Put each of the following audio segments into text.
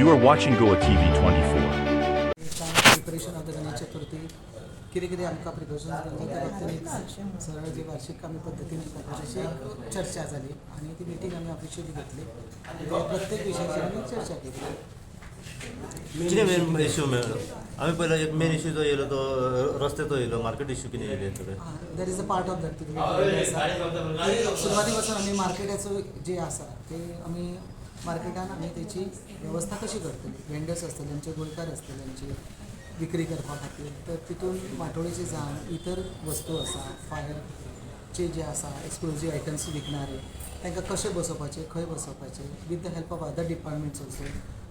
You are watching Goa TV 24. Preparation of the Ganesh Chaturthi कितें कितें आमकां preparation जाता त्या बाबतींत सरळ जी वार्षिक आमी पद्दतीन चर्चा जाली आनी ती मिटींग आमी ऑफिशियली घेतली. प्रत्येक विशयाचेर आमी चर्चा केली. कितें मेन इश्यू मेळ्ळो आमी पयलो एक मेन इश्यू जो येयलो तो रस्त्याचो येयलो मार्केट इश्यू कितें येयले सगळे? That is a part of that सुरवाती पासून आमी मार्केटाचो जे आसा ते आमी मार्केटान आमी तेची वेवस्था कशी करतली वेंडर्स आसतले आमचे गोंयकार आसतले आमचे विक्री करपा खातीर तर तितून माटोळेचे जावन इतर वस्तू आसा फायरचे जे आसा एक्सप्लोजीव आयटम्स विकणारे तांकां कशें बसोवपाचे खंय बसोवपाचे with the help of other departments also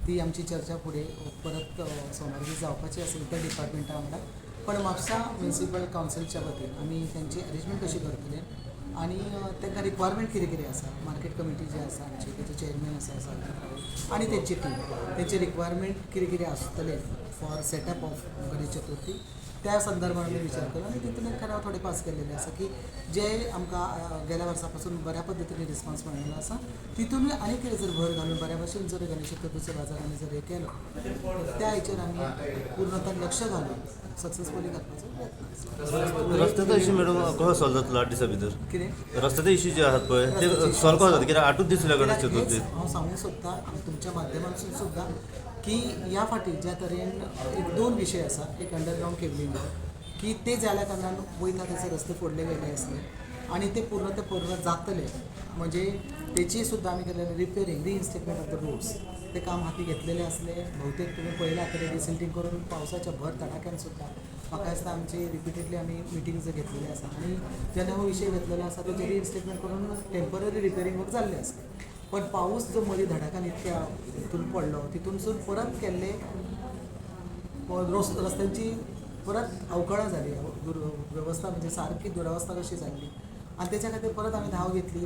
ती आमची चर्चा फुडें परत सोमार जावपाची आसा इतर डिपार्टमेंटा वांगडा पण म्हापसा म्युन्सिपल कावन्सिलच्या वतीन आमी तांची अरेंजमेंट कशी करतले आनी अ, तांकां रिक्वायरमेंट कितें कितें आसा मार्केट कमिटी जी आसा आमची तेचे चेअरमॅन आसा सावंत आनी तेंची टीम तेंचे रिक्वायरमेंट कितें कितें आसतलें for setup of Ganesh Chaturthi? त्या संदर्भात आमी विचार आनी तितून एक ठराव थोडे पास केलेले आसा की जे आमकां गेल्या वर्सा पासून बऱ्या पद्दतीन रिस्पॉन्स मेळिल्लो आसा तितूनय आनी कितें जर भर घालून बऱ्या भशेन जर गणेश चतुर्थीचो बाजार आमी जर हे केलो त्या हेचेर आमी पूर्णतः लक्ष घालून सक्सेसफुली करपाचो प्रयत्न. रस्त्याचो इश्यू मॅडम कसो सॉल्व जातलो आठ दिसा भितर कितें? रस्त्याचे इश्यू जे आहात पळय ते सॉल्व कसो जाता कित्याक आठूच दीस उरल्या गणेश चतुर्थी हांव सांगूंक सोदतां तुमच्या माध्यमांतसून सुद्दां की ह्या फाटी ज्या तरेन एक दोन विशय आसा एक अंडरग्रावंड केबलिंग की ते जाल्या कारणान वयता ताचे रस्ते फोडले गेले आसले आनी ते पूर्ण ते पूर्ण जातले म्हणजे तेची सुद्दां आमी केलेले repairing reinstatement of the roads ते काम हाती घेतलेले असले भोवतेक तुमी पळयला तरी रिसिल्टिंग करून पावसाच्या भर तडाक्यान सुद्दां म्हाका दिसता आमची रिपिटेडली आमी मिटिंग्स घेतलेले आसा आनी जेन्ना हो विशय घेतलेलो आसा तेचे रिइन्स्टेटमेंट करून टेंपररी रिपेरिंग वर्क जाल्ले आसले पण पाऊस जो मदीं धडाकान इतक्या हितून पडलो तितूनसून परत केल्ले रस्त्यांची परत अवकळा जाली दुर व्यवस्था म्हणजे सारकी दुरावस्था कशी जाल्ली आणि त्याच्या खातीर परत आम्ही धाव घेतली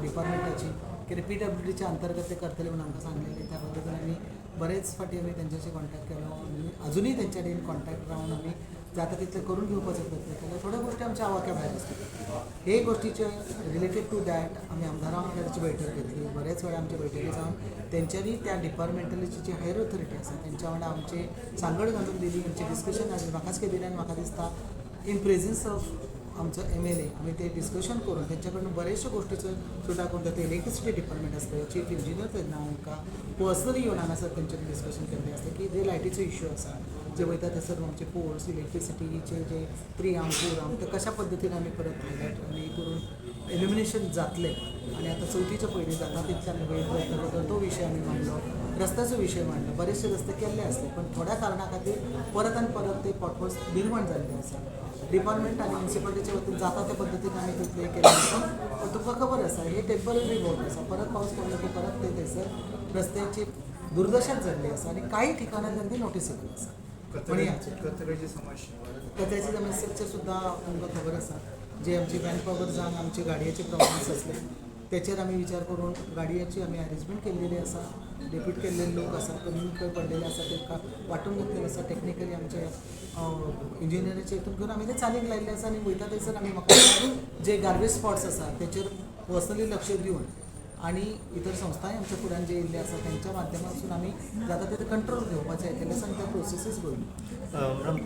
डिपार्टमेंटाची की पी डब्ल्यू डीच्या अंतर्गत ते करतले म्हणून आमकां सांगलेले त्या पद्दतीन आमी बरेच फाटी आमी तेंच्याशी कॉन्टॅक्ट केलो. आनी अजुनूय तेंच्या कडेन कॉन्टॅक्ट रावन आमी जाता तिथलं करून घेऊ पचत नाही केलो थोड्या गोष्टी आमच्या आवाक्याबाहेर भायर हे गोष्टीचे रिलेटेड टू दॅट आमी आमदार वांगडा बैठक घेतली. बरेच वेळा आमच्या बैठकी जावन तेंच्यांनी त्या डिपार्टमेंटलीची जी हायर ऑथॉरिटी आसा तेंच्या वांगडा आमचे सांगड घालून दिली आमचे डिस्कशन जालें म्हाकाच केलेलें आनी म्हाका दिसता इन प्रेझेन्स ऑफ आमचो एम एल ए आम्ही ते डिस्कशन करून तेंच्या कडून बरेचशे सुद्धा कोणतं ते इलेक्ट्रिसिटी डिपार्टमेंट आसता चीफ इंजिनियर त्यांना आमकां पर्सनली येऊन हांगासर तेंच्यानी डिस्कशन केल्लें आसता की जे लायटीचो इश्यू आसा जे वयता थंयसर आमचे कोर्स इलेक्ट्रिसिटीचे जे थ्री आर्म तर कशा पद्धतीने आम्ही परत हायलायट आणि करून एल्युमिनेशन जातले. आणि आता चौथीच्या पयलीं जाता तितले आमी वेळ प्रयत्न करता. तो विषय आम्ही मांडलो. रस्त्याचो विषय मांडलं. बरेचसे रस्ते केले असते पण थोड्या कारणाखातीर परत आणि परत ते पॉटवर्स निर्माण झालेले आसा डिपार्टमेंट आणि म्युन्सिपालिटीच्या वतीन जाता त्या पद्धतीने आम्ही ते प्ले केले आसा पण तुमकां खबर आसा हे टेंपररी वर्क आसा परत पावस पडलो की परत ते थंयसर रस्त्याची दुर्दशाच जाल्ली आसा आणि काही ठिकाणां त्यांनी नोटीस आसा पण कचऱ्याची समस्या कचऱ्याची समस्याचे सुद्दां तुमकां खबर आसा जे आमची मॅन पॉवर जावन आमचे गाडयेचे प्रॉब्लम्स आसले तेचेर आमी विचार करून गाडयांची आमी अरेंजमेंट केल्लेली आसा डेप्यूट केल्लेले लोक आसा कमी खंय पडलेले आसा तांकां वांटून घेतलेले आसा टॅक्निकली आमचे इंजिनियरीचे हितून घेवन आमी ते चालीक लायिल्ले आसा आनी वयता थंयसर आमी म्हाका जे गार्बेज स्पॉट्स आसा तेचेर पर्सनली लक्ष दिवन आणि इतर संस्था आमच्या फुड्यान जे येयल्ले आसा त्यांच्या माध्यमांतसून आमी जाता तितले कंट्रोल घेवपाचें केलें आसा आनी त्या प्रोसेसीस घेवन